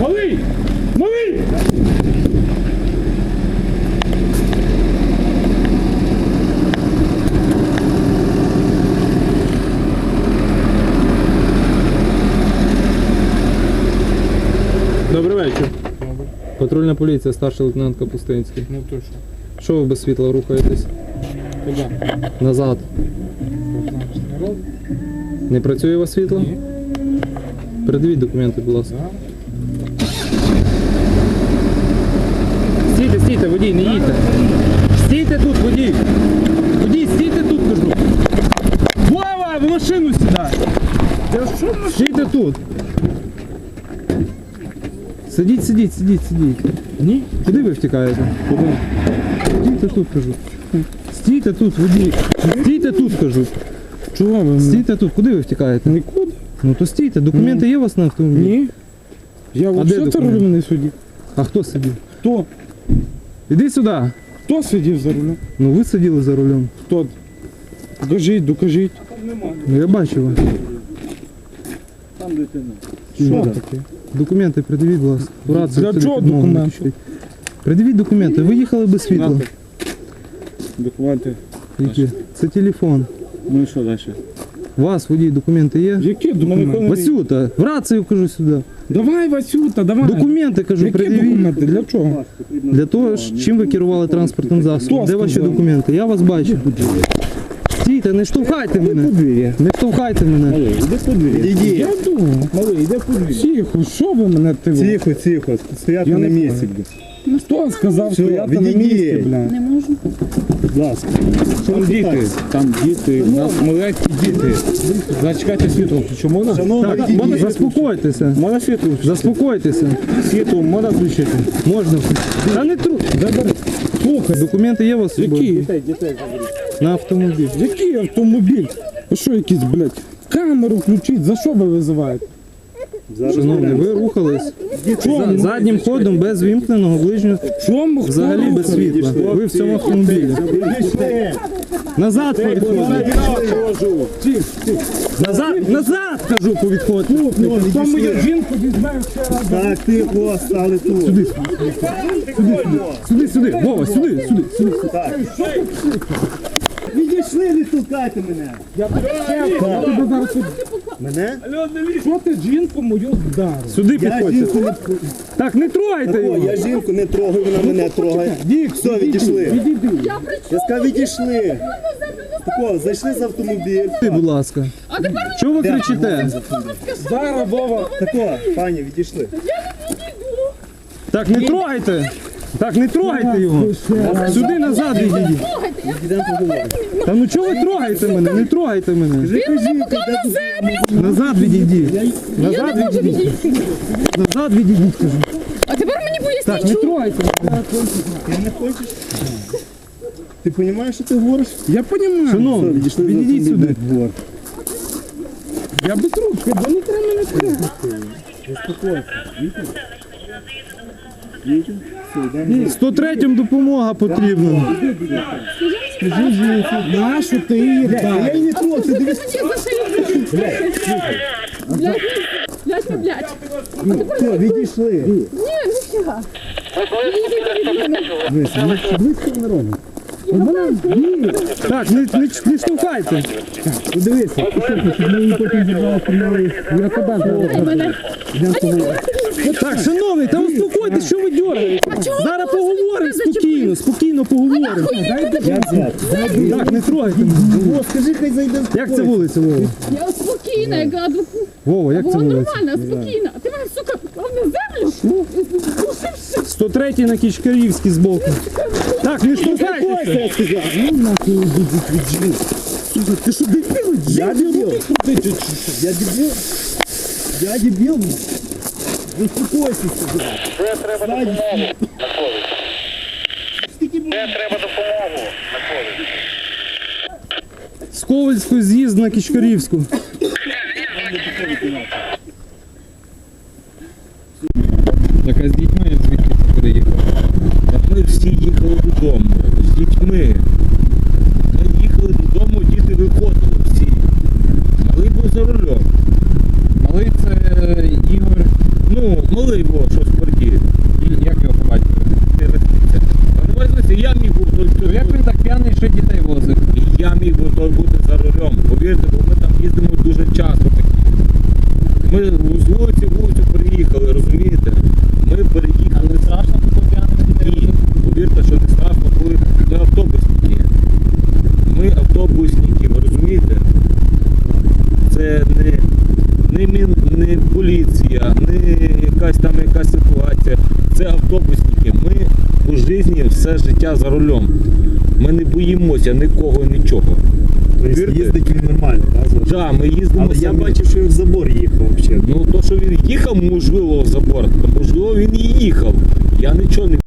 Малий! Малий! Добрий вечір. Патрульна поліція, старший лейтенант Капустинський. Ну то що? Що ви без світла рухаєтесь? Куди? Назад. Не працює у вас світло? Ні. Передивіть документи, будь ласка. Да. водій, не їдьте. Стійте тут, водій. Водій, стійте тут, кажу. Вова, в машину сідай! Я що машину? Стійте тут. Сидіть, сидіть, сидіть, сидіть. Ні. Куди ви втікаєте? Куди? Стійте тут, кажу. Стійте тут, водій. Стійте тут, кажу. Чого ви? мене? Стійте тут, куди ви втікаєте? Нікуди? Ну то стійте, документи є у вас на автомобілі? Ні. Я де взагалі це документи? рулю не судді. А хто сидів? Хто? Іди сюди. Хто сидів за рулем? Ну ви сиділи за рулем. Хто? Докажіть, докажіть. Ну я бачив вас. Що таке? Документи придивіть, будь ласка. В рацію Для чого документи? напишіть. Придивіть документи. Ви їхали без світла. Документи. Які? Це телефон. Ну і що далі? У вас водій документи є? Які документи? Васюта, в рацію кажу сюди. Давай, Васюта, давай. Документи кажу, Які придивіть. документи? Для чого? Для того, ж, чим ви керували транспортним засобом. Хто Де ваші сказав? документи? Я вас бачу. Стійте, не штовхайте мене. Не штовхайте мене. Іди по двері. Іди. Я думаю. Малий, іди по двері. Тихо, що ви мене ти? Тихо, тихо, стояти Я на не місці. Ну хто сказав, Все, що я там на відійди. місці, бля? Не можу. Будь ласка. Там діти, там діти, у нас маленькі діти. Зачекайте світло, включу, можна? Так, можна заспокойтеся. Можна світло? включити? Заспокойтеся. Світло можна включити? Можна. Та не тру. Слухай, документи є у вас? з собою? Які? На автомобіль. Який автомобіль? Ви що якийсь, блядь? Камеру включіть, за що ви визиваєте? Шановний, ви рухались за- заднім ходом без вімкненого ближнього, Чому? хто взагалі без світла. Ви в цьому автомобілі. Назад повідходите. Назад, назад, кажу, повідходите. Ну, Хто мою відійшли. жінку візьме ще раз? Так, тихо, стали тут. Сюди, сюди, сюди, Вова, сюди, сюди, сюди. Відійшли, не толкайте мене. Я тебе зараз Мене? Що ти жінку мою вдарив? Сюди Я підходьте. жінку не Так, не трогайте О, його. я жінку не трогаю, вона мене трогає. Дік, Все, відійшли. Я сказав, відійшли. Тако, зайшли з автомобіль. Ти, будь ласка. А тепер Чого ви кричите? Зараз, Вова. Тако, пані, відійшли. Я не відійду. Так, не трогайте. Так, не трогайте його. Сюди назад слухайте, я поговоримо. Та ну чого ви трогаєте мене? Не трогайте мене. він мене поклав на землю. Назад відійдіть. Я Назад можу відійдіть. відійти. Назад відійдіть, кажу. А тепер мені Так, поясніть, не чому. трогайте. Ти не хочеш? Ти розумієш, що ти говориш? Я розумію. Шановні, відійдіть сюди. двор. Я без ручки, бо не треба мене трогати. Їдемо? Все, йдемо. 103 допомога потрібна. Нашу ти її Я її не трогаю, ти дивись. Блядь, блядь, не блядь. Все, відійшли. Ні, ніфіга. Так, не, не, не штовхайте. Дивися, щоб ми потім забрали, помили. Я тебе Мене. Так, шановний, та успокойтесь, що ви дергаєте? Зараз поговоримо спокійно, спокійно поговоримо. Так, не трогайте. мене. О, скажи, хай зайде Як це вулиця, Вова? Я спокійна, як адвокат. Вова, як це Вона вулиця? нормальна, спокійна. А ти мене, сука, поклав на землю? Душивши. 103 на Кічкарівській збоку. Так, не штовхайтеся. Ти що дебіл? Я дебіл. Я дебіл. Я дебіл. Заспокойся сюди. Це треба допомогу на ковід. Треба допомогу на. З Ковальської з'їзд на Кічкарівську. Так, а з дітьми звідки ти приїхав? Так ми всі їхали додому з дітьми. Ми їхали додому, діти виходили всі. Малий був за рулем. Малий це Ігор. Ну, малий. його, що спереді? Як його побачити? Ти розумієте? А возьмися, я міг був Як він так п'яний, що дітей возить? я міг би бути за рулем. Повірте, бо ми там їздимо дуже часто. Ми з вулиці в вулицю переїхали, розумієте? Ми переїхали. Не страшно, коли п'яний Ні, повірте, що не страшно, коли ми автобусники. Ми автобусники, ви розумієте? Це не, не, мін, не поліція, не якась там якась ситуація. Це автобусники. Ми у житті все життя за рулем. Ми не боїмося нікого, нічого. Тобто їздить він нормально, так? Так, да, ми їздимо. Але я самі. бачив, що він в забор їхав взагалі. Ну, то, що він їхав, можливо, в забор, то можливо, він і їхав. Я нічого не